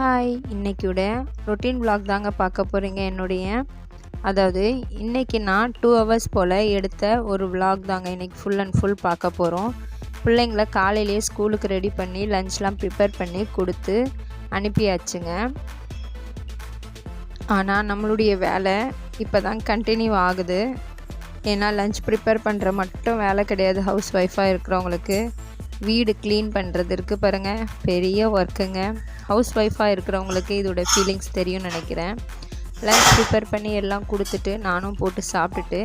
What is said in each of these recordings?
Hi இன்னைக்கூட routine vlog தாங்க பார்க்க போகிறீங்க என்னுடைய. அதாவது இன்றைக்கி நான் டூ ஹவர்ஸ் போல் எடுத்த ஒரு விளாக் தாங்க இன்றைக்கி ஃபுல் அண்ட் ஃபுல் பார்க்க போகிறோம் பிள்ளைங்கள காலையிலேயே ஸ்கூலுக்கு ரெடி பண்ணி லஞ்ச்லாம் ப்ரிப்பேர் பண்ணி கொடுத்து அனுப்பியாச்சுங்க. ஆனால் நம்மளுடைய வேலை இப்போ தான் கண்டினியூ ஆகுது. ஏன்னா லஞ்ச் ப்ரிப்பேர் பண்ணுற மட்டும் வேலை கிடையாது ஹவுஸ் ஒய்ஃபாக இருக்கிறவங்களுக்கு. வீடு க்ளீன் பண்ணுறது இருக்குது பாருங்கள் பெரிய ஒர்க்குங்க ஹவுஸ் ஒய்ஃபாக இருக்கிறவங்களுக்கு இதோட ஃபீலிங்ஸ் தெரியும்னு நினைக்கிறேன். லஞ்ச் ப்ரிப்பேர் பண்ணி எல்லாம் கொடுத்துட்டு நானும் போட்டு சாப்பிட்டுட்டு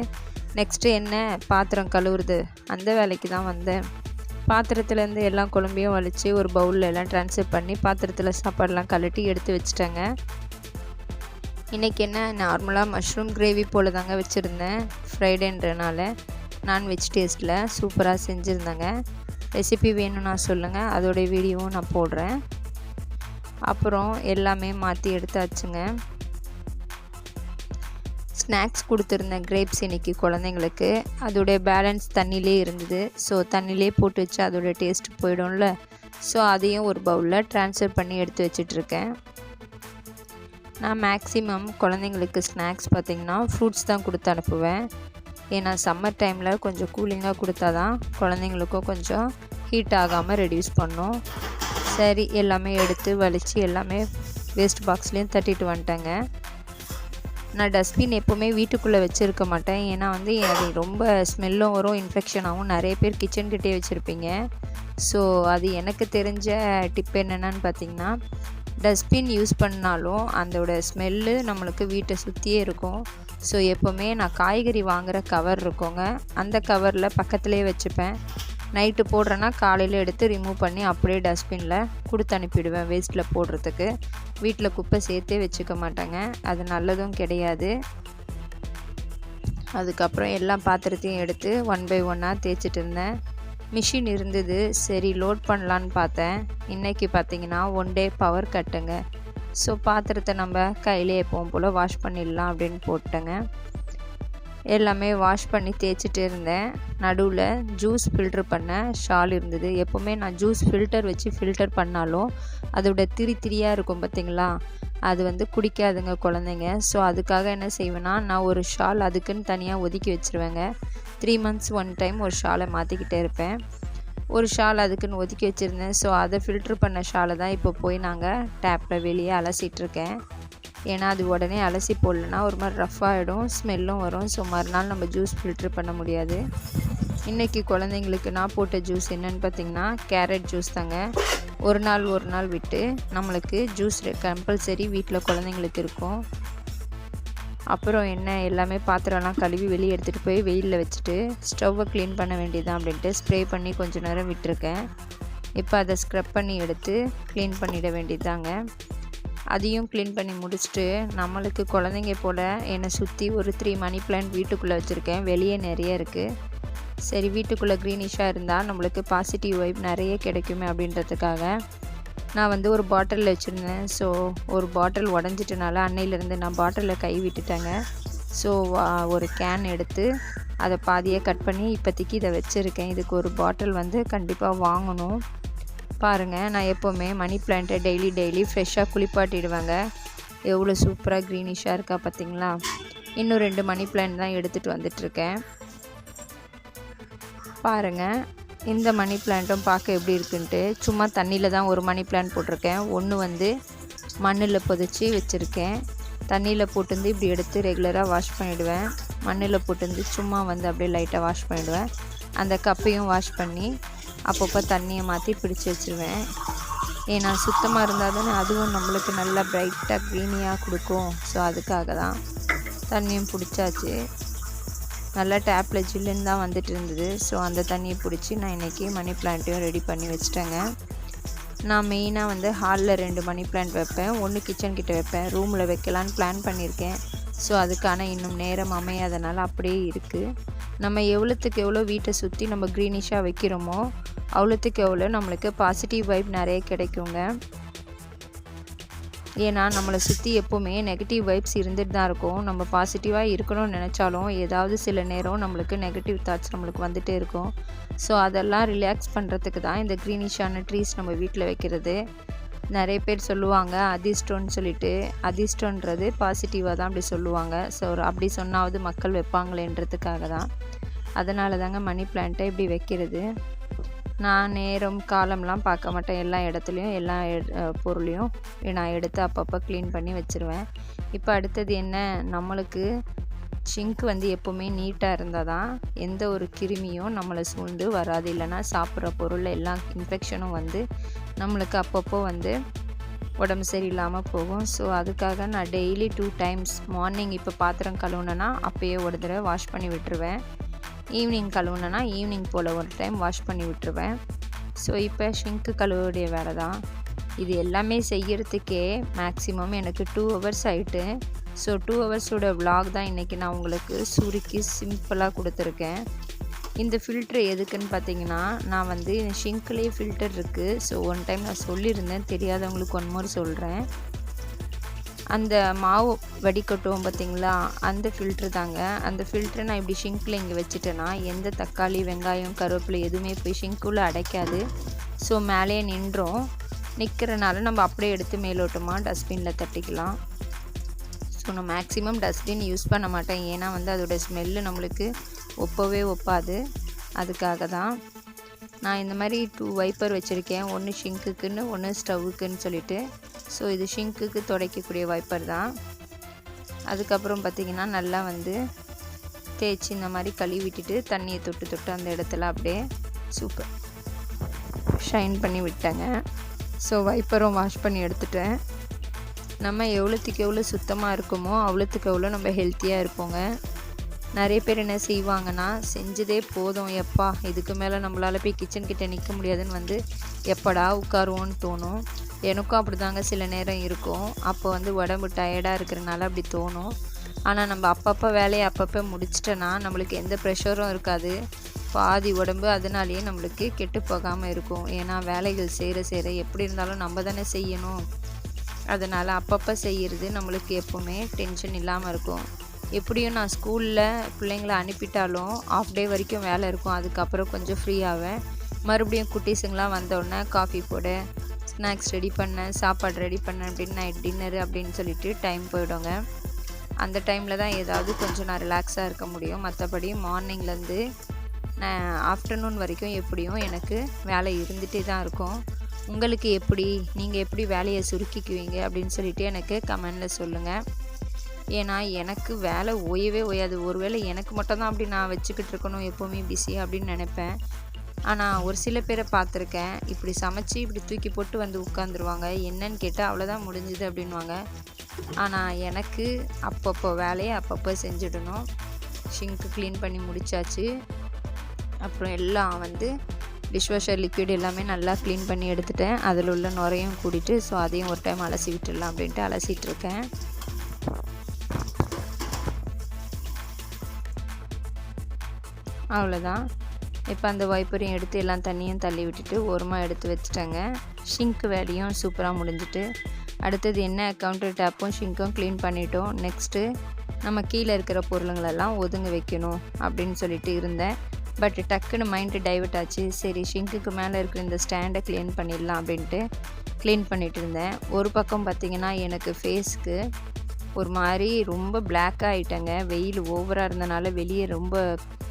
நெக்ஸ்ட்டு என்ன? பாத்திரம் கழுவுறது. அந்த வேலைக்கு தான் வந்தேன். பாத்திரத்துலேருந்து எல்லாம் குழம்பையும் வலித்து ஒரு பவுலில் எல்லாம் ட்ரான்ஸ்ஃபர் பண்ணி பாத்திரத்தில் சாப்பாடெலாம் கழட்டி எடுத்து வச்சுட்டேங்க. இன்றைக்கி என்ன? நார்மலாக மஷ்ரூம் கிரேவி போல் தாங்க வச்சுருந்தேன். ஃப்ரைடேன்றனால நான்வெஜ் டேஸ்ட்டில் சூப்பராக செஞ்சுருந்தேங்க. ரெசிபி வேணும்னா சொல்லுங்கள் அதோடைய வீடியோவும் நான் போடுறேன். அப்புறம் எல்லாமே மாற்றி எடுத்தாச்சுங்க. ஸ்நாக்ஸ் கொடுத்துருந்தேன் கிரேப்ஸ் இன்றைக்கி குழந்தைங்களுக்கு. அதோடைய பேலன்ஸ் தண்ணியிலே இருந்தது. ஸோ தண்ணியிலே போட்டு வச்சு அதோடைய டேஸ்ட் போயிடும்ல. ஸோ அதையும் ஒரு பவுலில் ட்ரான்ஸ்ஃபர் பண்ணி எடுத்து வச்சிட்ருக்கேன். நான் மேக்ஸிமம் குழந்தைங்களுக்கு ஸ்நாக்ஸ் பார்த்திங்கன்னா ஃப்ரூட்ஸ் தான் கொடுத்து அனுப்புவேன். ஏன்னா சம்மர் டைமில் கொஞ்சம் கூலிங்காக கொடுத்தா தான் குழந்தைங்களுக்கும் கொஞ்சம் ஹீட் ஆகாமல் ரெடியூஸ் பண்ணும். சரி எல்லாமே எடுத்து வலித்து எல்லாமே வேஸ்ட் பாக்ஸ்லேயும் தட்டிட்டு வந்துட்டேங்க. நான் டஸ்ட்பின் எப்போவுமே வீட்டுக்குள்ளே வச்சுருக்க மாட்டேன். ஏன்னா வந்து அது ரொம்ப ஸ்மெல்லும் வரும் இன்ஃபெக்ஷனாகவும் நிறைய பேர் கிச்சன்கிட்டே வச்சுருப்பீங்க. ஸோ அது எனக்கு தெரிஞ்ச டிப் என்னென்னு பார்த்தீங்கன்னா டஸ்ட்பின் யூஸ் பண்ணாலும் அதோட ஸ்மெல்லு நம்மளுக்கு வீட்டை சுற்றியே இருக்கும். ஸோ எப்போவுமே நான் காய்கறி வாங்குகிற கவர் இருக்கோங்க. அந்த கவரில் பக்கத்துலேயே வச்சுப்பேன். நைட்டு போடுறேன்னா காலையில் எடுத்து ரிமூவ் பண்ணி அப்படியே டஸ்ட்பினில் கொடுத்து அனுப்பிடுவேன் வேஸ்ட்டில் போடுறதுக்கு. வீட்டில் குப்பை சேர்த்தே வச்சுக்க மாட்டேங்க. அது நல்லதும் கிடையாது. அதுக்கப்புறம் எல்லா பாத்திரத்தையும் எடுத்து ஒன் பை ஒன்னாக தேய்ச்சிட்டு இருந்தேன். மிஷின் இருந்தது. சரி லோட் பண்ணலான்னு பார்த்தேன். இன்றைக்கி பார்த்தீங்கன்னா ஒன் டே பவர் கட்டுங்க ஸோ பாத்திரத்தை நம்ம கையிலே எப்பவும் போல் வாஷ் பண்ணிடலாம் அப்படின்னு போட்டேங்க எல்லாமே வாஷ் பண்ணி தேய்ச்சிட்டு இருந்தேன். நடுவில் ஜூஸ் ஃபில்ட்ரு பண்ண ஷால் இருந்தது. எப்போவுமே நான் ஜூஸ் ஃபில்டர் வச்சு ஃபில்டர் பண்ணாலும் அதோட திரி திரியாக இருக்கும் பார்த்திங்களா அது வந்து குடிக்காதுங்க குழந்தைங்க. ஸோ அதுக்காக என்ன செய்வேன்னா நான் ஒரு ஷால் அதுக்குன்னு தனியாக ஒதுக்கி வச்சுருவேங்க. த்ரீ மந்த்ஸ் ஒன் டைம் ஒரு ஷாலை மாற்றிக்கிட்டே இருப்பேன். ஒரு ஷால் அதுக்குன்னு ஒதுக்கி வச்சுருந்தேன். ஸோ அதை ஃபில்ட்ரு பண்ண ஷாலை தான் இப்போ போய் நாங்கள் டேப்பில் வெளியே அலசிட்ருக்கேன் ஏன்னா அது உடனே அலசி போடலன்னா ஒரு மாதிரி ரஃப் ஆகிடும் ஸ்மெல்லும் வரும். ஸோ மறுநாள் நம்ம ஜூஸ் ஃபில்ட்ரு பண்ண முடியாது. இன்றைக்கி குழந்தைங்களுக்கு நான் போட்ட ஜூஸ் என்னென்னு பார்த்தீங்கன்னா கேரட் ஜூஸ் தாங்க. ஒரு நாள் ஒரு நாள் விட்டு நம்மளுக்கு ஜூஸ் கம்பல்சரி வீட்டில் குழந்தைங்களுக்கு இருக்கும். அப்புறம் என்ன எல்லாமே பாத்திரம்லாம் கழுவி வெளியே எடுத்துகிட்டு போய் வெயிலில் வச்சுட்டு ஸ்டவ்வை க்ளீன் பண்ண வேண்டியதான் அப்படின்ட்டு ஸ்ப்ரே பண்ணி கொஞ்சம் நேரம் விட்டுருக்கேன். இப்போ அதை ஸ்க்ரப் பண்ணி எடுத்து க்ளீன் பண்ணிட வேண்டியதாங்க அதையும் க்ளீன் பண்ணி முடிச்சுட்டு நம்மளுக்கு குழந்தைங்க போல் என்னை சுற்றி ஒரு த்ரீ மணி பிளான்ட் வீட்டுக்குள்ளே வச்சுருக்கேன். வெளியே நிறைய இருக்குது சரி வீட்டுக்குள்ளே க்ரீனிஷாக இருந்தால் நம்மளுக்கு பாசிட்டிவ் வைப் நிறைய கிடைக்குமே அப்படின்றதுக்காக நான் வந்து ஒரு பாட்டிலில் வச்சுருந்தேன். ஸோ ஒரு பாட்டில் உடஞ்சிட்டனால அன்னையிலேருந்து நான் பாட்டிலில் கை விட்டுட்டேங்க. ஸோ ஒரு கேன் எடுத்து அதை பாதியாக கட் பண்ணி இப்போதைக்கு இதை வச்சுருக்கேன். இதுக்கு ஒரு பாட்டில் வந்து கண்டிப்பாக வாங்கணும். பாருங்கள் நான் எப்போவுமே மணி பிளான்ட்டை டெய்லி டெய்லி ஃப்ரெஷ்ஷாக குளிப்பாட்டிடுவேங்க. எவ்வளோ சூப்பராக க்ரீனிஷாக இருக்கா பார்த்தீங்களா? இன்னும் ரெண்டு மணி பிளான்ட் தான் எடுத்துகிட்டு வந்துட்டுருக்கேன். பாருங்கள் இந்த மணி பிளான்ட்டும் பார்க்க எப்படி இருக்குன்ட்டு சும்மா தண்ணியில் தான் ஒரு மணி பிளான்ட் போட்டிருக்கேன். ஒன்று வந்து மண்ணில் புதைச்சி வச்சுருக்கேன். தண்ணியில் போட்டுருந்து இப்படி எடுத்து ரெகுலராக வாஷ் பண்ணிவிடுவேன் மண்ணில் போட்டுருந்து சும்மா வந்து அப்படியே லைட்டாக வாஷ் பண்ணிவிடுவேன் அந்த கப்பையும் வாஷ் பண்ணி அப்பப்போ தண்ணியை மாற்றி பிடிச்சி வச்சுருவேன். ஏன்னா சுத்தமாக இருந்தால் தானே அதுவும் நம்மளுக்கு நல்லா ப்ரைட்டாக க்ரீனியாக கொடுக்கும். ஸோ அதுக்காக தான் தண்ணியும் பிடிச்சாச்சு. நல்லா டேப்பில் ஜில்லுன்னு தான் வந்துட்டு இருந்தது ஸோ அந்த தண்ணியை பிடிச்சி நான் இன்றைக்கி மணி பிளான்ட்டையும் ரெடி பண்ணி வச்சுட்டேங்க. நான் மெயினாக வந்து ஹாலில் ரெண்டு மணி பிளான்ட் வைப்பேன். ஒன்று கிச்சன் கிட்டே வைப்பேன். ரூமில் வைக்கலான்னு பிளான் பண்ணியிருக்கேன். ஸோ அதுக்கான இன்னும் நேரம் அமையாதனால அப்படியே இருக்குது நம்ம எவ்வளோத்துக்கு எவ்வளோ வீட்டை சுற்றி நம்ம க்ரீனிஷாக வைக்கிறோமோ அவ்வளோத்துக்கு எவ்வளோ நம்மளுக்கு பாசிட்டிவ் வைப் நிறைய கிடைக்குங்க. ஏன்னா நம்மளை சுற்றி எப்போவுமே நெகட்டிவ் வைப்ஸ் இருந்துட்டு தான் இருக்கும். நம்ம பாசிட்டிவாக இருக்கணும்னு நினச்சாலும் ஏதாவது சில நேரம் நம்மளுக்கு நெகட்டிவ் தாட்ஸ் நம்மளுக்கு வந்துகிட்டே இருக்கும். ஸோ அதெல்லாம் ரிலாக்ஸ் பண்ணுறதுக்கு தான் இந்த க்ரீனிஷான ட்ரீஸ் நம்ம வீட்டில் வைக்கிறது. நிறைய பேர் சொல்லுவாங்க அதிர்ஷ்டம்னு சொல்லிட்டு. அதிர்ஷ்டன்றது பாசிட்டிவாக தான் அப்படி சொல்லுவாங்க. ஸோ அப்படி சொன்னாவது மக்கள் வைப்பாங்களேன்றதுக்காக தான். அதனால தாங்க மணி பிளான்ட்டை இப்படி வைக்கிறது. நான் நேரம் காலம்லாம் பார்க்க மாட்டேன். எல்லா இடத்துலையும் எல்லா பொருளையும் நான் எடுத்து அப்பப்போ க்ளீன் பண்ணி வச்சுருவேன். இப்போ அடுத்தது என்ன? நம்மளுக்கு சிங்க் வந்து எப்போவுமே நீட்டாக இருந்தால் தான் எந்த ஒரு கிருமியும் நம்மளை சூழ்ந்து வராது. இல்லைன்னா சாப்பிட்ற பொருள் எல்லா இன்ஃபெக்ஷனும் வந்து நம்மளுக்கு அப்பப்போ வந்து உடம்பு சரியில்லாமல் போகும். ஸோ அதுக்காக நான் டெய்லி டூ டைம்ஸ் மார்னிங் இப்போ பாத்திரம் கழுவுனேன்னா அப்போயே ஒரு தடவை வாஷ் பண்ணி விட்டுருவேன். ஈவினிங் கழுவுனேன்னா ஈவினிங் போல் ஒரு டைம் வாஷ் பண்ணி விட்டுருவேன். ஸோ இப்போ ஷிங்க்கு கழுவுடைய வேலை தான். இது எல்லாமே செய்கிறதுக்கே மேக்ஸிமம் எனக்கு டூ ஹவர்ஸ் ஆகிட்டு ஸோ டூ ஹவர்ஸோட விலாக் தான் இன்றைக்கி நான் உங்களுக்கு சுருக்கி சிம்பிளாக கொடுத்துருக்கேன். இந்த ஃபில்ட்ரு எதுக்குன்னு பார்த்தீங்கன்னா நான் வந்து ஷிங்க்லேயே ஃபில்டர் இருக்குது ஸோ ஒன் டைம் நான் சொல்லியிருந்தேன். தெரியாதவங்களுக்கு ஒன் மோர் சொல்கிறேன் அந்த மாவு வடிகட்டுவோம் பார்த்தீங்களா? அந்த ஃபில்ட்ரு தாங்க. அந்த ஃபில்ட்ரு நான் இப்படி ஷிங்கில் இங்கே வச்சுட்டேன்னா எந்த தக்காளி வெங்காயம் கருவேப்பிலை எதுவுமே போய் ஷிங்குள்ளே அடைக்காது. ஸோ மேலேயே நின்றோம். நிற்கிறனால நம்ம அப்படியே எடுத்து மேலோட்டமாக டஸ்ட்பினில் தட்டிக்கலாம். ஸோ நான் மேக்ஸிமம் டஸ்ட்பின் யூஸ் பண்ண மாட்டேன். ஏன்னா வந்து அதோடய ஸ்மெல்லு நம்மளுக்கு ஒப்பவே ஒப்பாது. அதுக்காக தான். நான் இந்த மாதிரி டூ வைப்பர் வச்சுருக்கேன். ஒன்று ஷிங்குக்குன்னு ஒன்று ஸ்டவ்வுக்குன்னு சொல்லிட்டு. ஸோ இது ஷிங்க்குக்கு துடைக்கக்கூடிய வைப்பர் தான். அதுக்கப்புறம் பார்த்திங்கன்னா நல்லா வந்து தேய்ச்சி இந்த மாதிரி கழுவிட்டுட்டு தண்ணியை தொட்டு தொட்டு அந்த இடத்துல அப்படியே சூப்பர் ஷைன் பண்ணி விட்டேங்க. ஸோ வைப்பரும் வாஷ் பண்ணி எடுத்துட்டேன். நம்ம எவ்வளோத்துக்கு எவ்வளோ சுத்தமாக இருக்குமோ அவ்வளோத்துக்கு எவ்வளோ நம்ம ஹெல்த்தியாக இருப்போங்க. நிறைய பேர் என்ன செய்வாங்கன்னா செஞ்சதே போதும் எப்பா? இதுக்கு மேலே நம்மளால் போய் கிச்சன் கிட்டே நிற்க முடியாதுன்னு வந்து எப்படா உட்காருவோன்னு தோணும். எனக்கும் அப்படி தாங்க சில நேரம் இருக்கும். அப்போ வந்து உடம்பு டயர்டாக இருக்கிறனால அப்படி தோணும். ஆனால் நம்ம அப்பப்போ வேலையை அப்பப்போ முடிச்சிட்டோன்னா நம்மளுக்கு எந்த ப்ரெஷரும் இருக்காது. பாதி உடம்பு அதனாலேயே நம்மளுக்கு கெட்டு போகாமல் இருக்கும். ஏன்னா வேலைகள் செய்கிற செய்கிற எப்படி இருந்தாலும் நம்ம தானே செய்யணும். அதனால் அப்பப்போ செய்கிறது நம்மளுக்கு எப்போவுமே டென்ஷன் இல்லாமல் இருக்கும். எப்படியும் நான் ஸ்கூலில் பிள்ளைங்கள அனுப்பிட்டாலும் ஆஃப் டே வரைக்கும் வேலை இருக்கும். அதுக்கப்புறம் கொஞ்சம் ஃப்ரீ ஆவேன். மறுபடியும் குட்டீஸுங்களாம் வந்தோடனே காஃபி போட. ஸ்நாக்ஸ் ரெடி பண்ணேன் சாப்பாடு ரெடி பண்ணேன் அப்படின்னு நைட் டின்னரு அப்படின்னு சொல்லிட்டு டைம் போயிடுங்க. அந்த டைமில் தான் ஏதாவது கொஞ்சம் நான் ரிலாக்ஸாக இருக்க முடியும். மற்றபடி மார்னிங்லேருந்து நான் ஆஃப்டர்நூன் வரைக்கும் எப்படியும் எனக்கு வேலை இருந்துகிட்டே தான் இருக்கும். உங்களுக்கு எப்படி நீங்கள் எப்படி வேலையை சுருக்கிக்குவீங்க அப்படின்னு சொல்லிட்டு எனக்கு கமெண்டில் சொல்லுங்கள் ஏன்னா எனக்கு வேலை ஓயவே ஓயாது. ஒருவேளை எனக்கு மட்டும் தான் அப்படி நான் வச்சுக்கிட்டு இருக்கணும் எப்போவுமே பிஸி அப்படின்னு நினைப்பேன். ஆனால் ஒரு சில பேரை பார்த்துருக்கேன். இப்படி சமைச்சு இப்படி தூக்கி போட்டு வந்து உட்காந்துருவாங்க என்னன்னு கேட்டால் அவ்வளோதான் முடிஞ்சுது அப்படின்வாங்க ஆனால் எனக்கு அப்பப்போ வேலையை அப்பப்போ செஞ்சிடணும். ஷிங்க்கு க்ளீன் பண்ணி முடித்தாச்சு அப்புறம் எல்லாம் வந்து டிஷ்வாஷர் லிக்விட் எல்லாமே நல்லா க்ளீன் பண்ணி எடுத்துட்டேன். அதில் உள்ள நுரையும் கூட்டிட்டு ஸோ அதையும் ஒரு டைம் அலசி விட்டுடலாம் அப்படின்ட்டு அலசிட்டு இருக்கேன். அவ்வளோதான் இப்போ அந்த வைப்பரையும் எடுத்து எல்லாம் தண்ணியும் தள்ளி விட்டுட்டு ஓரமாக எடுத்து வச்சுட்டேங்க. ஷிங்க் வேலையும் சூப்பராக முடிஞ்சிட்டு. அடுத்தது என்ன கவுண்டர் டேப்பும் ஷிங்க்கும் க்ளீன் பண்ணிட்டோம். நெக்ஸ்ட்டு நம்ம கீழே இருக்கிற பொருளுங்களெல்லாம் ஒதுங்க வைக்கணும் அப்படின்னு சொல்லிட்டு இருந்தேன். பட் டக்குன்னு மைண்டு டைவர்ட் ஆச்சு. சரி ஷிங்க்குக்கு மேலே இருக்கிற இந்த ஸ்டாண்டை க்ளீன் பண்ணிடலாம் அப்படின்ட்டு க்ளீன் பண்ணிகிட்டு இருந்தேன். ஒரு பக்கம் பார்த்திங்கன்னா எனக்கு ஃபேஸ்க்கு ஒரு மாதிரி ரொம்ப பிளாக்காக ஆகிட்டேங்க வெயில் ஓவராக இருந்தனால வெளியே ரொம்ப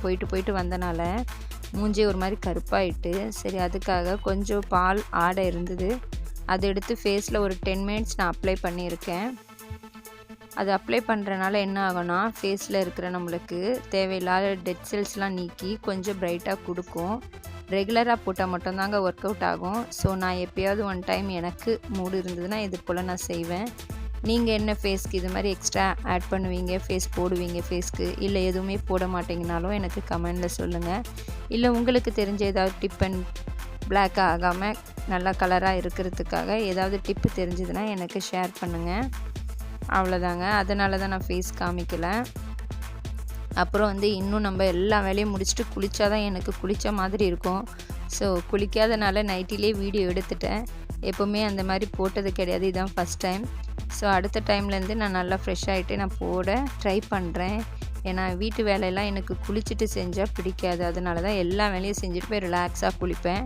போயிட்டு போயிட்டு வந்தனால மூஞ்சி ஒரு மாதிரி கருப்பாயிட்டு சரி அதுக்காக கொஞ்சம் பால் ஆடை இருந்தது. அதை எடுத்து ஃபேஸில் ஒரு டென் மினிட்ஸ் நான் அப்ளை பண்ணியிருக்கேன். அது அப்ளை பண்ணுறனால என்ன ஆகும்னா ஃபேஸில் இருக்கிற நம்மளுக்கு தேவையில்லாத டெட் செல்ஸ்லாம் நீக்கி கொஞ்சம் பிரைட்டாக கொடுக்கும். ரெகுலராக போட்டால் மட்டும்தாங்க ஒர்க் அவுட் ஆகும். ஸோ நான் எப்போயாவது ஒன் டைம் எனக்கு மூடு இருந்ததுன்னா இது போல் நான் செய்வேன். நீங்கள் என்ன ஃபேஸ்க்கு இது மாதிரி எக்ஸ்ட்ரா ஆட் பண்ணுவீங்க? ஃபேஸ் போடுவீங்க ஃபேஸ்க்கு இல்லை எதுவுமே போட மாட்டேங்கினாலும் எனக்கு கமெண்டில் சொல்லுங்கள் இல்லை உங்களுக்கு தெரிஞ்ச ஏதாவது டிப் அண்ட் பிளாக் ஆகாமல் நல்லா கலராக இருக்கிறதுக்காக ஏதாவது டிப்பு தெரிஞ்சதுன்னா எனக்கு ஷேர் பண்ணுங்கள் அவ்வளோதாங்க அதனால தான் நான் ஃபேஸ் காமிக்கலை. அப்புறம் வந்து இன்னும் நம்ம எல்லா வேலையும் முடிச்சுட்டு குளித்தா தான் எனக்கு குளித்த மாதிரி இருக்கும். ஸோ குளிக்காதனால நைட்டிலே வீடியோ எடுத்துட்டேன். எப்போவுமே அந்த மாதிரி போட்டது கிடையாது. இதுதான் ஃபஸ்ட் டைம் ஸோ அடுத்த டைம்லேருந்து நான் நல்லா ஃப்ரெஷ் ஆகிட்டு நான் போட ட்ரை பண்ணுறேன் ஏன்னா வீட்டு வேலையெல்லாம் எனக்கு குளிச்சுட்டு செஞ்சால் பிடிக்காது. அதனால தான் எல்லா வேலையும் செஞ்சுட்டு போய் ரிலாக்ஸாக குளிப்பேன்.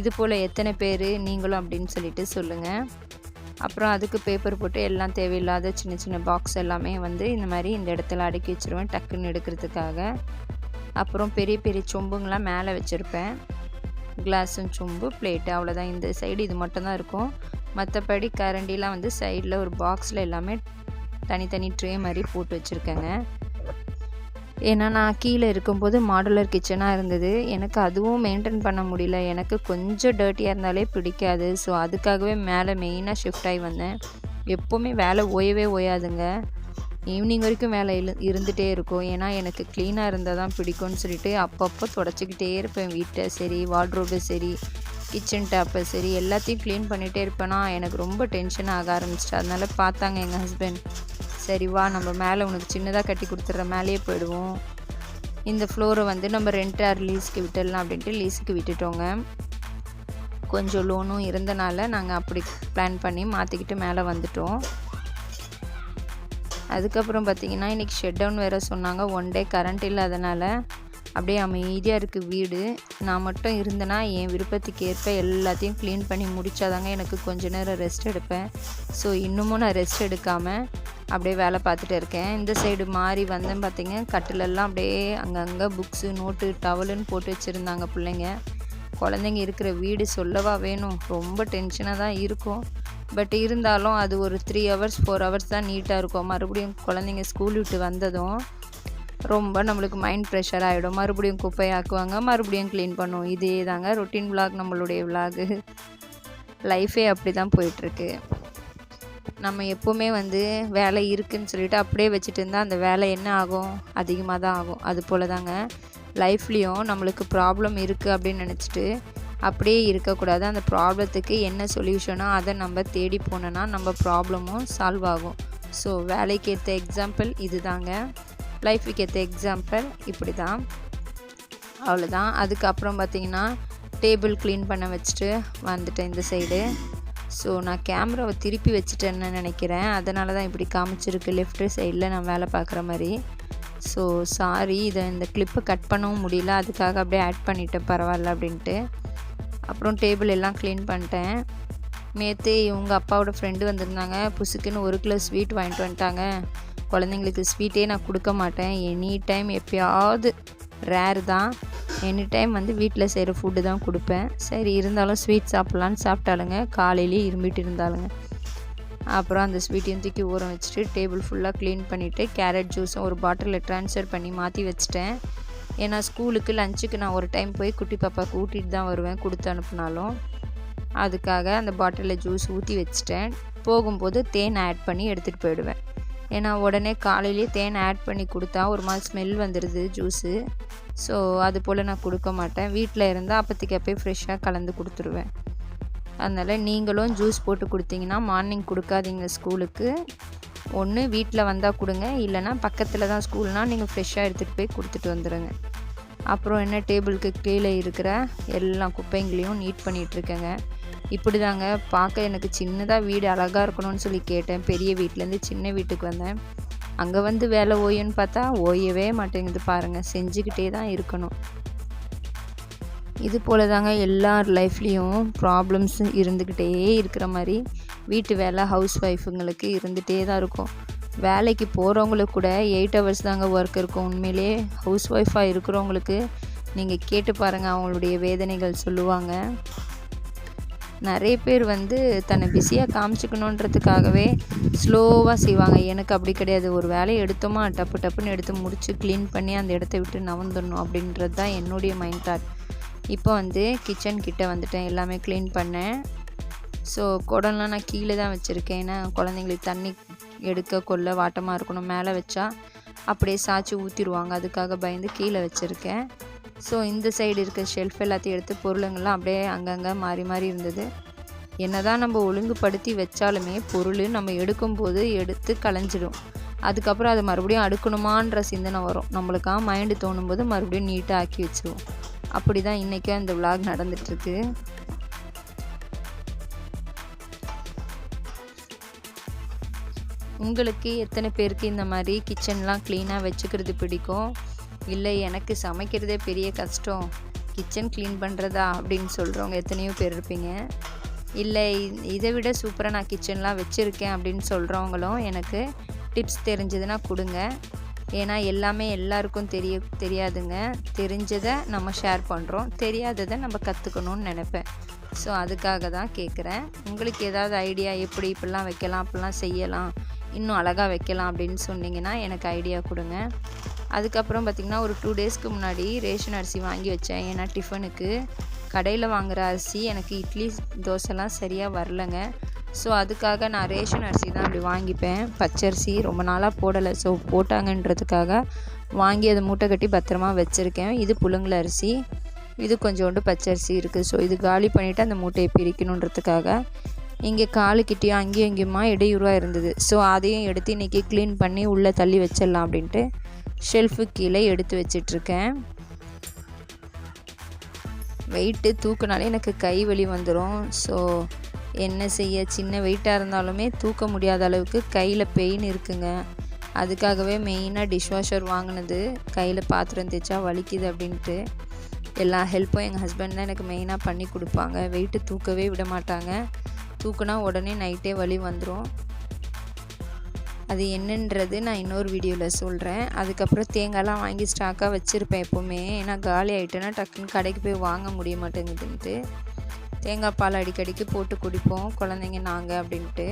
இது போல் எத்தனை பேர் நீங்களும் அப்படின்னு சொல்லிட்டு சொல்லுங்கள் அப்புறம் அதுக்கு பேப்பர் போட்டு எல்லாம் தேவையில்லாத சின்ன சின்ன பாக்ஸ் எல்லாமே வந்து இந்த மாதிரி இந்த இடத்துல அடுக்கி வச்சுருவேன் டக்குன்னு எடுக்கிறதுக்காக. அப்புறம் பெரிய பெரிய சொம்புங்களாம் மேலே வச்சுருப்பேன். கிளாஸும் சொம்பு பிளேட்டு அவ்வளோதான் இந்த சைடு இது மட்டும்தான் இருக்கும். மற்றபடி கரண்டிலாம் வந்து சைடில் ஒரு பாக்ஸில் எல்லாமே தனித்தனி ட்ரே மாதிரி போட்டு வச்சுருக்கேங்க. ஏன்னா நான் கீழே இருக்கும்போது மாடுலர் கிச்சனாக இருந்தது. எனக்கு அதுவும் மெயின்டைன் பண்ண முடியல. எனக்கு கொஞ்சம் டர்ட்டியாக இருந்தாலே பிடிக்காது. ஸோ அதுக்காகவே மேலே மெயினாக ஷிஃப்ட் ஆகி வந்தேன். எப்போவுமே வேலை ஓயவே ஓயாதுங்க. ஈவினிங் வரைக்கும் வேலை இரு இருந்துகிட்டே இருக்கும். ஏன்னா எனக்கு க்ளீனாக இருந்தால் தான் பிடிக்கும்னு சொல்லிட்டு அப்பப்போ தொடச்சிக்கிட்டே இருப்பேன். வீட்டை சரி வார்ட்ரோபு சரி கிச்சன் டேப்பை சரி எல்லாத்தையும் க்ளீன் பண்ணிகிட்டே இருப்பேன்னா எனக்கு ரொம்ப டென்ஷன் ஆக ஆரம்பிச்சிட்டு அதனால பார்த்தாங்க எங்கள் ஹஸ்பண்ட் சரி வா நம்ம மேலே உனக்கு சின்னதாக கட்டி கொடுத்துட்ற மேலேயே போயிடுவோம். இந்த ஃப்ளோரை வந்து நம்ம ரெண்ட் ஆர் லீஸுக்கு விட்டுடலாம் அப்படின்ட்டு லீஸுக்கு விட்டுட்டோங்க. கொஞ்சம் லோனும் இருந்தனால நாங்கள் அப்படி பிளான் பண்ணி மாற்றிக்கிட்டு மேலே வந்துட்டோம். அதுக்கப்புறம் பார்த்திங்கன்னா இன்றைக்கி ஷெட் டவுன் வேறு சொன்னாங்க. ஒன் டே கரண்ட் இல்லாதனால அப்படியே அமைதியாக இருக்குது வீடு. நான் மட்டும் இருந்தேன்னா என் விருப்பத்துக்கு ஏற்ப எல்லாத்தையும் க்ளீன் பண்ணி முடித்தாதாங்க எனக்கு கொஞ்ச நேரம் ரெஸ்ட் எடுப்பேன். ஸோ இன்னமும் நான் ரெஸ்ட் எடுக்காமல் அப்படியே வேலை பார்த்துட்டு இருக்கேன். இந்த சைடு மாறி வந்தேன் பார்த்தீங்க. கட்டிலெல்லாம் அப்படியே அங்கங்கே புக்ஸு நோட்டு டவலுன்னு போட்டு வச்சுருந்தாங்க பிள்ளைங்க. குழந்தைங்க இருக்கிற வீடு சொல்லவா வேணும்? ரொம்ப டென்ஷனாக தான் இருக்கும். பட் இருந்தாலும் அது ஒரு த்ரீ ஹவர்ஸ் ஃபோர் ஹவர்ஸ் தான் நீட்டாக இருக்கும். மறுபடியும் குழந்தைங்க ஸ்கூல் விட்டு வந்ததும் ரொம்ப நம்மளுக்கு மைண்ட் ப்ரெஷர் ஆகிடும் மறுபடியும் குப்பையாக்குவாங்க மறுபடியும் க்ளீன் பண்ணுவோம். இதே தாங்க ரொட்டீன் விலாக் நம்மளுடைய விலாகு லைஃபே அப்படி தான் போயிட்டுருக்கு. நம்ம எப்போவுமே வந்து வேலை இருக்குதுன்னு சொல்லிட்டு அப்படியே வச்சுட்டு இருந்தால் அந்த வேலை என்ன ஆகும்? அதிகமாக தான் ஆகும். அது போல் தாங்க லைஃப்லேயும் நம்மளுக்கு ப்ராப்ளம் இருக்குது அப்படின்னு நினச்சிட்டு அப்படியே இருக்கக்கூடாது. அந்த ப்ராப்ளத்துக்கு என்ன சொல்யூஷனோ அதை நம்ம தேடி போனோன்னா நம்ம ப்ராப்ளமும் சால்வ் ஆகும். ஸோ வேலைக்கு ஏற்ற எக்ஸாம்பிள் இது தாங்க லைஃபுக்கு ஏற்ற எக்ஸாம்பிள் இப்படி தான் அவ்வளோதான் அதுக்கப்புறம் பார்த்திங்கன்னா டேபிள் க்ளீன் பண்ண வச்சுட்டு வந்துட்டேன் இந்த சைடு. ஸோ நான் கேமராவை திருப்பி வச்சுட்டேன்னு நினைக்கிறேன். அதனால தான் இப்படி காமிச்சிருக்கு. லெஃப்ட் சைடில் நான் வேலை பார்க்குற மாதிரி. ஸோ சாரி இதை இந்த கிளிப்பை கட் பண்ணவும் முடியல. அதுக்காக அப்படியே ஆட் பண்ணிட்டேன் பரவாயில்ல அப்படின்ட்டு. அப்புறம் டேபிள் எல்லாம் க்ளீன் பண்ணிட்டேன். நேற்று இவங்க அப்பாவோட ஃப்ரெண்டு வந்திருந்தாங்க. புசுக்குன்னு ஒரு கிலோ ஸ்வீட் வாங்கிட்டு வந்துட்டாங்க. குழந்தைங்களுக்கு ஸ்வீட்டே நான் கொடுக்க மாட்டேன். எனி டைம் எப்பயாவது ரேர் தான். எனி டைம் வந்து வீட்டில் செய்கிற ஃபுட்டு தான் கொடுப்பேன். சரி இருந்தாலும் ஸ்வீட் சாப்பிட்லான்னு சாப்பிட்டாலுங்க காலையிலேயே இரும்பிட்டு இருந்தாலுங்க அப்புறம் அந்த ஸ்வீட்டையும் தூக்கி ஊற வச்சுட்டு டேபிள் ஃபுல்லாக க்ளீன் பண்ணிவிட்டு கேரட் ஜூஸும் ஒரு பாட்டிலில் ட்ரான்ஸ்ஃபர் பண்ணி மாற்றி வச்சுட்டேன். ஏன்னா ஸ்கூலுக்கு லஞ்சுக்கு நான் ஒரு டைம் போய் குட்டி பாப்பாவுக்கு ஊட்டிட்டு தான் வருவேன் கொடுத்து அனுப்புனாலும். அதுக்காக அந்த பாட்டிலில் ஜூஸ் ஊற்றி வச்சுட்டேன். போகும்போது தேன் ஆட் பண்ணி எடுத்துகிட்டு போயிடுவேன். ஏன்னா உடனே காலையிலேயே தேன் ஆட் பண்ணி கொடுத்தா ஒரு மாதிரி ஸ்மெல் வந்துடுது ஜூஸு ஸோ அது போல் நான் கொடுக்க மாட்டேன். வீட்டில் இருந்தால் அப்போத்துக்கு அப்போயே ஃப்ரெஷ்ஷாக கலந்து கொடுத்துருவேன். அதனால் நீங்களும் ஜூஸ் போட்டு கொடுத்தீங்கன்னா மார்னிங் கொடுக்காதீங்க ஸ்கூலுக்கு ஒன்று வீட்டில் வந்தால் கொடுங்க. இல்லைனா பக்கத்தில் தான் ஸ்கூல்னால் நீங்கள் ஃப்ரெஷ்ஷாக எடுத்துகிட்டு போய் கொடுத்துட்டு வந்துடுங்க அப்புறம் என்ன டேபிளுக்கு கீழே இருக்கிற எல்லா குப்பைங்களையும் நீட் பண்ணிகிட்ருக்கேங்க இப்படி தாங்க பார்க்க எனக்கு சின்னதாக வீடு அழகாக இருக்கணும்னு சொல்லி கேட்டேன். பெரிய வீட்டிலேருந்து சின்ன வீட்டுக்கு வந்தேன். அங்கே வந்து வேலை ஓயுன்னு பார்த்தா ஓயவே மாட்டேங்குது பாருங்கள் செஞ்சுக்கிட்டே தான் இருக்கணும். இது போல தாங்க எல்லார் லைஃப்லேயும் ப்ராப்ளம்ஸும் இருந்துக்கிட்டே இருக்கிற மாதிரி வீட்டு வேலை ஹவுஸ் ஒய்ஃபுங்களுக்கு இருந்துகிட்டே தான் இருக்கும். வேலைக்கு போகிறவங்களுக்கு கூட எயிட் ஹவர்ஸ் தாங்க ஒர்க் இருக்கும். உண்மையிலே ஹவுஸ் ஒய்ஃபாக இருக்கிறவங்களுக்கு நீங்கள் கேட்டு பாருங்கள் அவங்களுடைய வேதனைகள் சொல்லுவாங்க. நிறைய பேர் வந்து தன்னை பிஸியாக காமிச்சிக்கணுன்றதுக்காகவே ஸ்லோவாக செய்வாங்க. எனக்கு அப்படி கிடையாது. ஒரு வேலையை எடுத்தோமா டப்பு டப்புன்னு எடுத்து முடித்து க்ளீன் பண்ணி அந்த இடத்த விட்டு நவந்துடணும் அப்படின்றது தான் என்னுடைய மைண்ட் தாட் இப்போ வந்து கிச்சன் கிட்டே வந்துட்டேன். எல்லாமே க்ளீன் பண்ணேன். ஸோ குடம்லாம் நான் கீழே தான் வச்சுருக்கேன். ஏன்னா குழந்தைங்களுக்கு தண்ணி எடுக்க கொள்ள வாட்டமாக இருக்கணும். மேலே வச்சா அப்படியே சாய்ச்சி ஊற்றிடுவாங்க அதுக்காக பயந்து கீழே வச்சுருக்கேன். ஸோ இந்த சைடு இருக்க ஷெல்ஃப் எல்லாத்தையும் எடுத்து பொருளுங்கள்லாம் அப்படியே அங்கங்கே மாறி மாறி இருந்தது. என்ன தான் நம்ம ஒழுங்குபடுத்தி வச்சாலுமே பொருள் நம்ம எடுக்கும்போது எடுத்து களைஞ்சிடும். அதுக்கப்புறம் அதை மறுபடியும் அடுக்கணுமான்ற சிந்தனை வரும். நம்மளுக்காக மைண்டு தோணும்போது மறுபடியும் நீட்டாக ஆக்கி வச்சுருவோம். அப்படி தான் இன்றைக்கும் அந்த விலாக் நடந்துகிட்ருக்கு உங்களுக்கு எத்தனை பேருக்கு இந்த மாதிரி கிச்சன்லாம் க்ளீனாக வச்சுக்கிறது பிடிக்கும்? இல்லை எனக்கு சமைக்கிறதே பெரிய கஷ்டம். கிச்சன் க்ளீன் பண்ணுறதா அப்படின்னு சொல்கிறவங்க எத்தனையோ பேர் இருப்பீங்க. இல்லை இதை விட சூப்பராக நான் கிச்சன்லாம் வச்சுருக்கேன் அப்படின்னு சொல்கிறவங்களும் எனக்கு டிப்ஸ் தெரிஞ்சதுன்னா கொடுங்க. ஏன்னா எல்லாமே எல்லாருக்கும் தெரிய தெரியாதுங்க. தெரிஞ்சதை நம்ம ஷேர் பண்ணுறோம் தெரியாததை நம்ம கற்றுக்கணும்னு நினைப்பேன். ஸோ அதுக்காக தான் கேட்குறேன் உங்களுக்கு ஏதாவது ஐடியா எப்படி இப்படிலாம் வைக்கலாம் அப்படிலாம் செய்யலாம் இன்னும் அழகாக வைக்கலாம் அப்படின்னு சொன்னிங்கன்னா எனக்கு ஐடியா கொடுங்க. அதுக்கப்புறம் பார்த்திங்கன்னா ஒரு டூ டேஸ்க்கு முன்னாடி ரேஷன் அரிசி வாங்கி வச்சேன். ஏன்னா டிஃபனுக்கு கடையில் வாங்குகிற அரிசி எனக்கு இட்லி தோசைலாம் சரியாக வரலங்க. ஸோ அதுக்காக நான் ரேஷன் அரிசி தான் அப்படி வாங்கிப்பேன். பச்சரிசி ரொம்ப நாளாக போடலை. ஸோ போட்டாங்கன்றதுக்காக வாங்கி அதை மூட்டை கட்டி பத்திரமா வச்சுருக்கேன். இது புழுங்கல் அரிசி. இது கொஞ்சோண்டு பச்சரிசி இருக்குது ஸோ இது காலி பண்ணிவிட்டு அந்த மூட்டையை பிரிக்கணுன்றதுக்காக இங்கே காலுக்கிட்டேயும் அங்கேயும் இங்கேயுமா இடையூறாக இருந்தது. ஸோ அதையும் எடுத்து இன்றைக்கி க்ளீன் பண்ணி உள்ளே தள்ளி வச்சிடலாம் அப்படின்ட்டு ஷெல்ஃபு கீழே எடுத்து வச்சிட்ருக்கேன். வெயிட்டு தூக்குனாலே எனக்கு கை வலி வந்துடும் ஸோ என்ன செய்ய சின்ன வெயிட்டாக இருந்தாலுமே தூக்க முடியாத அளவுக்கு கையில் பெயின் இருக்குங்க. அதுக்காகவே மெயினாக டிஷ்வாஷர் வாங்கினது. கையில் பாத்திரம் தேய்ச்சா வலிக்குது அப்படின்ட்டு. எல்லா ஹெல்ப்பும் எங்கள் ஹஸ்பண்ட் தான் எனக்கு மெயினாக பண்ணி கொடுப்பாங்க. வெயிட்டு தூக்கவே விட மாட்டாங்க. தூக்குனா உடனே நைட்டே வலி வந்துடும் அது என்னன்றது நான் இன்னொரு வீடியோவில் சொல்கிறேன் அதுக்கப்புறம் தேங்காய்லாம் வாங்கி ஸ்டாக்காக வச்சுருப்பேன் எப்போவுமே. ஏன்னா காலி ஆகிட்டேன்னா டக்குன்னு கடைக்கு போய் வாங்க முடிய மாட்டேங்குதுன்ட்டு. தேங்காய் பால் அடிக்கடிக்கு போட்டு குடிப்போம். குழந்தைங்க நாங்கள் அப்படின்ட்டு.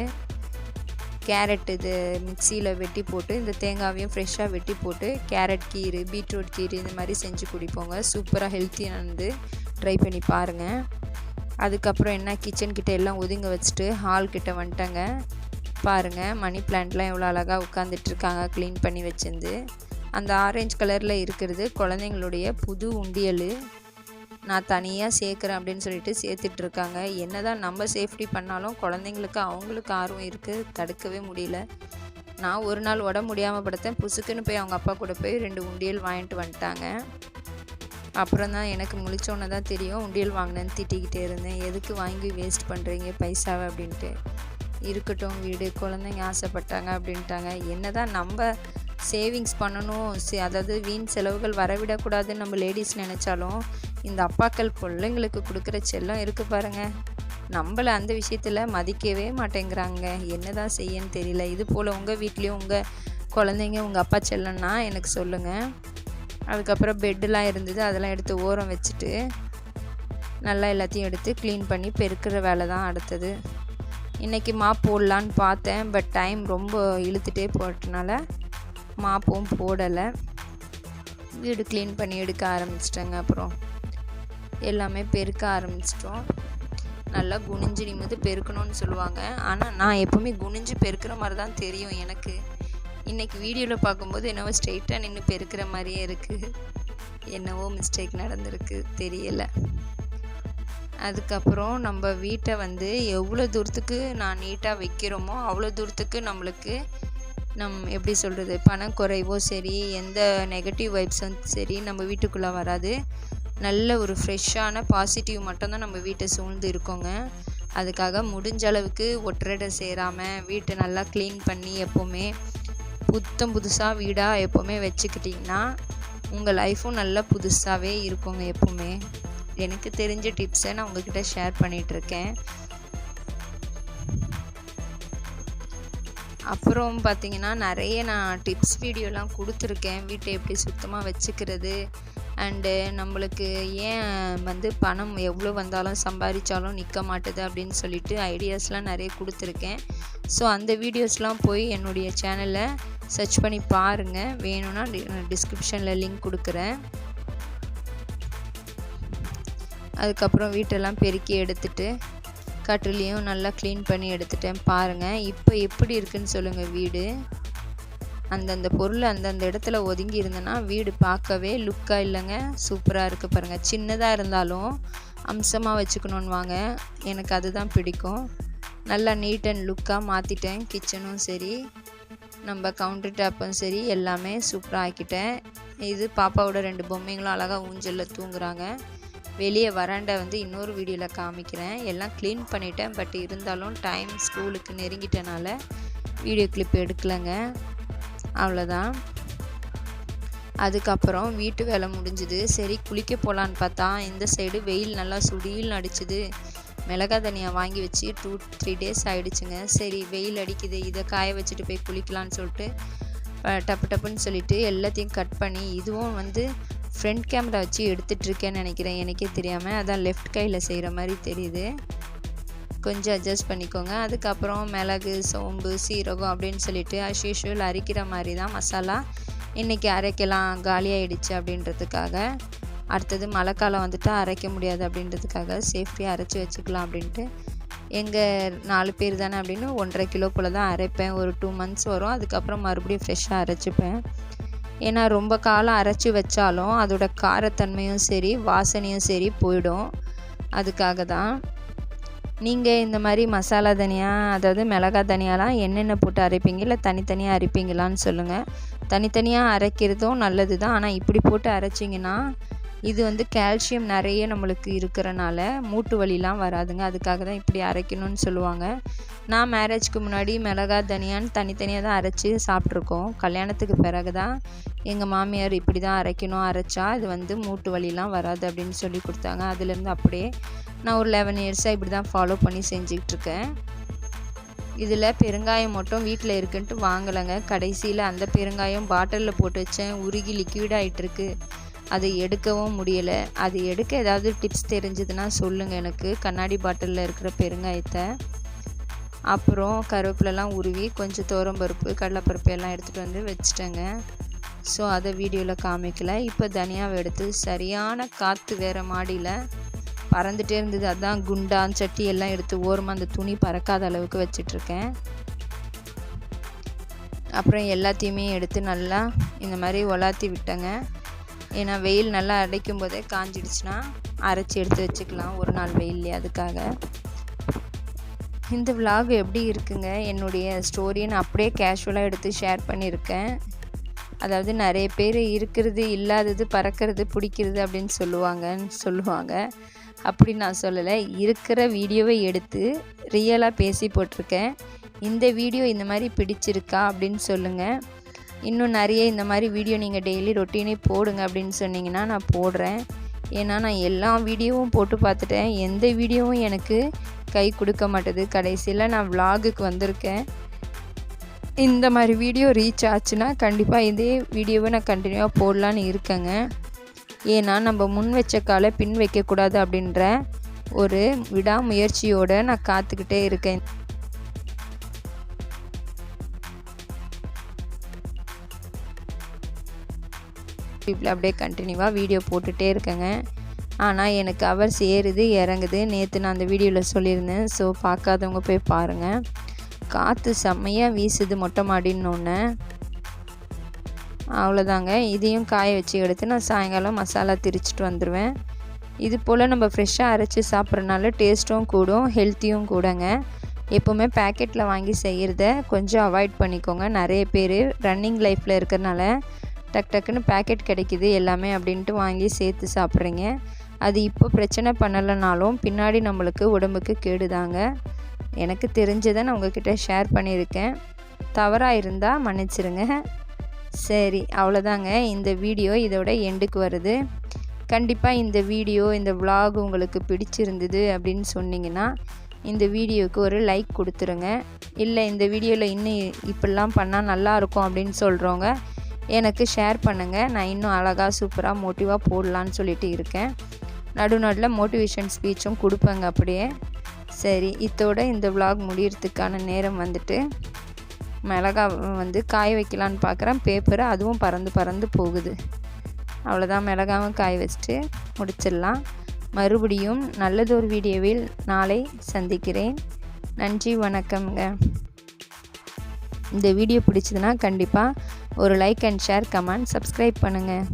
கேரட் இது மிக்சியில் வெட்டி போட்டு இந்த தேங்காவையும் ஃப்ரெஷ்ஷாக வெட்டி போட்டு கேரட் கீரை பீட்ரூட் கீரை இந்த மாதிரி செஞ்சு குடிப்போங்க. சூப்பராக ஹெல்த்தியாக வந்து ட்ரை பண்ணி பாருங்கள் அதுக்கப்புறம் என்ன கிச்சன் கிட்ட எல்லாம் ஒதுங்க வச்சுட்டு ஹால் கிட்ட வந்துட்டேங்க. பாருங்கள் மணி பிளான்ட்லாம் எவ்வளோ அழகாக உட்காந்துட்ருக்காங்க க்ளீன் பண்ணி வச்சிருந்து. அந்த ஆரஞ்சு கலரில் இருக்கிறது குழந்தைங்களுடைய புது உண்டியல். நான் தனியாக சேர்க்குறேன் அப்படின்னு சொல்லிட்டு சேர்த்துட்ருக்காங்க என்ன தான் நம்ம சேஃப்டி பண்ணாலும் குழந்தைங்களுக்கு அவங்களுக்கு ஆர்வம் இருக்குது தடுக்கவே முடியல. நான் ஒரு நாள் உடம்பு முடியாமல் படுத்தேன். புசுக்குன்னு போய் அவங்க அப்பா கூட போய் ரெண்டு உண்டியல் வாங்கிட்டு வந்துட்டாங்க. அப்புறம் தான் எனக்கு முழிச்சோன்னே தான் தெரியும். உண்டியல் வாங்கினேன்னு திட்டிக்கிட்டே இருந்தேன். எதுக்கு வாங்கி வேஸ்ட் பண்ணுறீங்க பைசாவை? அப்படின்ட்டு. இருக்கட்டும் வீடு. குழந்தைங்க ஆசைப்பட்டாங்க அப்படின்ட்டாங்க. என்ன தான் நம்ம சேவிங்ஸ் பண்ணணும். அதாவது வீண் செலவுகள் வரவிடக்கூடாதுன்னு நம்ம லேடிஸ் நினச்சாலும் இந்த அப்பாக்கள் பிள்ளைங்களுக்கு கொடுக்குற செல்லம் இருக்குது பாருங்கள் நம்மளை அந்த விஷயத்தில் மதிக்கவே மாட்டேங்கிறாங்க. என்ன தான் செய்யன்னு தெரியல. இது போல் உங்கள் வீட்லேயும் உங்கள் குழந்தைங்க உங்கள் அப்பா செல்லன்னா எனக்கு சொல்லுங்கள் அதுக்கப்புறம் பெட்டெலாம் இருந்தது. அதெல்லாம் எடுத்து ஓரம் வச்சுட்டு நல்லா எல்லாத்தையும் எடுத்து க்ளீன் பண்ணி பெருக்கிற வேலை தான் அடுத்தது. இன்றைக்கி மாப் போடலான்னு பார்த்தேன். பட் டைம் ரொம்ப இழுத்துட்டே போட்டனால மாப்பும் போடலை. வீடு க்ளீன் பண்ணி எடுக்க ஆரம்பிச்சிட்டேங்க அப்புறம். எல்லாமே பெருக்க ஆரம்பிச்சிட்டோம். நல்லா குனிஞ்சு நிமிந்து பெருக்கணும்னு சொல்லுவாங்க. ஆனால் நான் எப்போவுமே குனிஞ்சு பெருக்கிற மாதிரி தான் தெரியும் எனக்கு. இன்றைக்கி வீடியோவில் பார்க்கும்போது என்னவோ ஸ்ட்ரெயிட்டாக நின்று பெருக்கிற மாதிரியே இருக்குது என்னவோ மிஸ்டேக் நடந்திருக்கு தெரியலை. அதுக்கப்புறம் நம்ம வீட்டை வந்து எவ்வளோ தூரத்துக்கு நான் நீட்டாக வைக்கிறோமோ அவ்வளோ தூரத்துக்கு நம்மளுக்கு நம் எப்படி சொல்கிறது பணக்குறைவோ சரி எந்த நெகட்டிவ் வைப்ஸும் சரி நம்ம வீட்டுக்குள்ளே வராது. நல்ல ஒரு ஃப்ரெஷ்ஷான பாசிட்டிவ் மட்டும்தான் நம்ம வீட்டை சூழ்ந்து இருக்கோங்க. அதுக்காக முடிஞ்ச அளவுக்கு ஒற்றடை சேராமல் வீட்டை நல்லா க்ளீன் பண்ணி எப்போவுமே புத்தம் புதுசாக வீடாக எப்போவுமே வச்சுக்கிட்டிங்கன்னா உங்கள் லைஃப்பும் நல்லா புதுசாகவே இருக்குங்க எப்போவுமே. எனக்கு தெரிஞ்ச டிப்ஸை நான் உங்ககிட்ட ஷேர் பண்ணிகிட்ருக்கேன் அப்புறம் பார்த்திங்கன்னா நிறைய நான் டிப்ஸ் வீடியோலாம் கொடுத்துருக்கேன். வீட்டை எப்படி சுத்தமாக வச்சுக்கிறது அண்டு நம்மளுக்கு ஏன் வந்து பணம் எவ்வளோ வந்தாலும் சம்பாதிச்சாலும் நிற்க மாட்டுது அப்படின்னு சொல்லிட்டு ஐடியாஸ்லாம் நிறைய கொடுத்துருக்கேன். ஸோ அந்த வீடியோஸ்லாம் போய் என்னுடைய சேனலை சர்ச் பண்ணி பாருங்கள் வேணும்னா டிஸ்கிரிப்ஷனில் லிங்க் கொடுக்குறேன். அதுக்கப்புறம் வீட்டெல்லாம் பெருக்கி எடுத்துட்டு கட்டிலையும் நல்லா க்ளீன் பண்ணி எடுத்துட்டேன் பாருங்கள் இப்போ எப்படி இருக்குன்னு சொல்லுங்கள் வீடு. அந்தந்த பொருள் அந்தந்த இடத்துல ஒதுங்கி இருந்தேன்னா வீடு பார்க்கவே லுக்காக இல்லைங்க. சூப்பராக இருக்குது பாருங்கள் சின்னதாக இருந்தாலும் அம்சமாக வச்சுக்கணுன்னு வாங்க எனக்கு அதுதான் பிடிக்கும். நல்லா நீட் அண்ட் லுக்காக மாற்றிட்டேன் கிச்சனும் சரி நம்ம கவுண்டர் டாப்பும் சரி எல்லாமே சூப்பராக ஆக்கிட்டேன். இது பாப்பாவோட ரெண்டு பொம்மைங்களும் அழகாக ஊஞ்சலில் தூங்குறாங்க. வெளியே வராண்டை வந்து இன்னொரு வீடியோவில் காமிக்கிறேன். எல்லாம் க்ளீன் பண்ணிட்டேன். பட் இருந்தாலும் டைம் ஸ்கூலுக்கு நெருங்கிட்டனால வீடியோ கிளிப் எடுக்கலைங்க. அவ்வளோதான் அதுக்கப்புறம் வீட்டு வேலை முடிஞ்சுது. சரி குளிக்க போகலான்னு பார்த்தா இந்த சைடு வெயில் நல்லா சுடியில் அடிச்சுது. மிளகா தனியாக வாங்கி வச்சு டூ த்ரீ டேஸ் ஆகிடுச்சுங்க சரி வெயில் அடிக்குது. இதை காய வச்சுட்டு போய் குளிக்கலான்னு சொல்லிட்டு டப்பு டப்புன்னு சொல்லிட்டு எல்லாத்தையும் கட் பண்ணி இதுவும் வந்து ஃப்ரண்ட் கேமரா வச்சு எடுத்துகிட்ருக்கேன்னு நினைக்கிறேன். எனக்கே தெரியாமல் அதான் லெஃப்ட் கையில் செய்கிற மாதிரி தெரியுது. கொஞ்சம் அட்ஜஸ்ட் பண்ணிக்கோங்க. அதுக்கப்புறம் மிளகு சோம்பு சீரகம் அப்படின்னு சொல்லிட்டு அஸ் யூஷுவல் அரைக்கிற மாதிரி தான் மசாலா. இன்றைக்கி அரைக்கலாம். காலியாகிடுச்சு அப்படின்றதுக்காக. அடுத்தது மழை காலம் வந்துட்டு அரைக்க முடியாது அப்படின்றதுக்காக சேஃப்டியாக அரைச்சி வச்சுக்கலாம் அப்படின்ட்டு. எங்கள் நாலு பேர் தானே அப்படின்னு ஒன்றரை கிலோ போல் தான் அரைப்பேன். ஒரு டூ மந்த்ஸ் வரும். அதுக்கப்புறம் மறுபடியும் ஃப்ரெஷ்ஷாக அரைச்சிப்பேன். ஏன்னா ரொம்ப காலம் அரைச்சி வச்சாலும் அதோட காரத்தன்மையும் சரி வாசனையும் சரி போயிடும். அதுக்காக தான். நீங்கள் இந்த மாதிரி மசாலா தனியாக அதாவது மிளகா தனியாலாம் என்னென்ன போட்டு அரைப்பீங்க? இல்லை தனித்தனியாக அரைப்பீங்களான்னு சொல்லுங்கள் தனித்தனியாக அரைக்கிறதும் நல்லது தான் ஆனால் இப்படி போட்டு அரைச்சிங்கன்னா இது வந்து கால்சியம் நிறைய நம்மளுக்கு இருக்கிறனால மூட்டு வலிலாம் வராதுங்க. அதுக்காக தான் இப்படி அரைக்கணும்னு சொல்லுவாங்க. நான் மேரேஜ்க்கு முன்னாடி மிளகா தனியான்னு தனித்தனியாக தான் அரைச்சி சாப்பிட்ருக்கோம். கல்யாணத்துக்கு பிறகு தான் எங்கள் மாமியார் இப்படி தான் அரைக்கணும் அரைச்சா இது வந்து மூட்டு வலிலாம் வராது அப்படின்னு சொல்லி கொடுத்தாங்க. அதுலேருந்து அப்படியே நான் ஒரு லெவன் இயர்ஸாக இப்படி தான் ஃபாலோ பண்ணி செஞ்சுக்கிட்ருக்கேன். இதில் பெருங்காயம் மட்டும் வீட்டில் இருக்குன்ட்டு வாங்கலைங்க. கடைசியில் அந்த பெருங்காயம் பாட்டிலில் போட்டு வச்சேன். உருகி லிக்விட் ஆகிட்டுருக்கு அதை எடுக்கவும் முடியலை. அது எடுக்க ஏதாவது டிப்ஸ் தெரிஞ்சதுன்னா சொல்லுங்கள் எனக்கு. கண்ணாடி பாட்டிலில் இருக்கிற பெருங்காயத்தை. அப்புறம் கருவேப்பிலலாம் உருவி கொஞ்சம் தோரம்பருப்பு கடலைப்பருப்பு எல்லாம் எடுத்துகிட்டு வந்து வச்சுட்டேங்க. ஸோ அதை வீடியோவில் காமிக்கல. இப்போ தனியாவை எடுத்து சரியான காற்று வேறு மாடியில் பறந்துகிட்டே இருந்தது. அதான் குண்டான் சட்டி எல்லாம் எடுத்து ஓரமாக அந்த துணி பறக்காத அளவுக்கு வச்சிட்ருக்கேன். அப்புறம் எல்லாத்தையுமே எடுத்து நல்லா இந்த மாதிரி ஒலாத்தி விட்டேங்க. ஏன்னா வெயில் நல்லா அடைக்கும் போதே காஞ்சிடுச்சுன்னா அரைச்சி எடுத்து வச்சுக்கலாம் ஒரு நாள் வெயில்லே அதுக்காக. இந்த விலாக் எப்படி இருக்குங்க? என்னுடைய ஸ்டோரியை நான் அப்படியே கேஷுவலாக எடுத்து ஷேர் பண்ணியிருக்கேன். அதாவது நிறைய பேர் இருக்கிறது இல்லாதது பறக்கிறது பிடிக்கிறது அப்படின்னு சொல்லுவாங்கன்னு சொல்லுவாங்க. அப்படி நான் சொல்லலை. இருக்கிற வீடியோவை எடுத்து ரியலாக பேசி போட்டிருக்கேன். இந்த வீடியோ இந்த மாதிரி பிடிச்சிருக்கா அப்படின்னு சொல்லுங்கள் இன்னும் நிறைய இந்த மாதிரி வீடியோ நீங்கள் டெய்லி ரொட்டீனே போடுங்க அப்படின்னு சொன்னீங்கன்னா நான் போடுறேன். ஏன்னா நான் எல்லா வீடியோவும் போட்டு பார்த்துட்டேன். எந்த வீடியோவும் எனக்கு கை கொடுக்க மாட்டேது. கடைசியில் நான் விலாகுக்கு வந்திருக்கேன். இந்த மாதிரி வீடியோ ரீச் ஆச்சுன்னா கண்டிப்பாக இதே வீடியோவை நான் கண்டினியூவாக போடலான்னு இருக்கேங்க. ஏன்னா நம்ம முன் வச்ச காலை பின் வைக்கக்கூடாது அப்படின்ற ஒரு விடாமுயற்சியோடு நான் காத்துக்கிட்டே இருக்கேன். யூடியூப்பில் அப்படியே கண்டினியூவாக வீடியோ போட்டுகிட்டே இருக்கேங்க. ஆனால் எனக்கு அவர்ஸ் ஏறுது இறங்குது. நேற்று நான் அந்த வீடியோவில் சொல்லியிருந்தேன். ஸோ பார்க்காதவங்க போய் பாருங்கள் காற்று செம்மையாக வீசுது மொட்டை மாடின்னு அவ்வளோதாங்க இதையும் காய வச்சு எடுத்து நான் சாயங்காலம் மசாலா திரிச்சிட்டு வந்துடுவேன் இது போல் நம்ம ஃப்ரெஷ்ஷாக அரைச்சி சாப்பிட்றனால டேஸ்ட்டும் கூடும் ஹெல்த்தியும் கூடங்க. எப்போவுமே பேக்கெட்டில் வாங்கி செய்கிறத கொஞ்சம் அவாய்ட் பண்ணிக்கோங்க. நிறைய பேர் ரன்னிங் லைஃப்பில் இருக்கிறனால டக் டக்குன்னு பேக்கெட் கிடைக்கிது எல்லாமே அப்படின்ட்டு வாங்கி சேர்த்து சாப்பிட்றீங்க. அது இப்போ பிரச்சனை பண்ணலைனாலும் பின்னாடி நம்மளுக்கு உடம்புக்கு கேடுதாங்க. எனக்கு தெரிஞ்சதை நான் உங்ககிட்ட ஷேர் பண்ணியிருக்கேன். தவறாக இருந்தால் மன்னிச்சிருங்க. சரி அவ்வளோதாங்க. இந்த வீடியோ இதோட எண்டுக்கு வருது. கண்டிப்பாக இந்த வீடியோ இந்த விலாக் உங்களுக்கு பிடிச்சிருந்தது அப்படின்னு சொன்னிங்கன்னா இந்த வீடியோவுக்கு ஒரு லைக் கொடுத்துருங்க. இல்லை இந்த வீடியோவில் இன்னும் இப்படிலாம் பண்ணால் நல்லாயிருக்கும் அப்படின்னு சொல்கிறவங்க எனக்கு ஷேர் பண்ணுங்கள் நான் இன்னும் அழகாக சூப்பராக மோட்டிவாக போடலான்னு சொல்லிட்டு இருக்கேன். நடு நடுவில் மோட்டிவேஷன் ஸ்பீச்சும் கொடுப்பேங்க அப்படியே. சரி இதோட இந்த விலாக் முடியறதுக்கான நேரம் வந்துட்டு மிளகா வந்து காய வைக்கலான்னு பார்க்குறேன் பேப்பரை அதுவும் பறந்து பறந்து போகுது. அவ்வளோதான் மிளகாவும் காய வச்சுட்டு முடிச்சிடலாம். மறுபடியும் நல்லதொரு வீடியோவில் நாளை சந்திக்கிறேன். நன்றி வணக்கம்ங்க. இந்த வீடியோ பிடிச்சதுன்னா கண்டிப்பாக ஒரு like and share comment subscribe பண்ணுங்கள்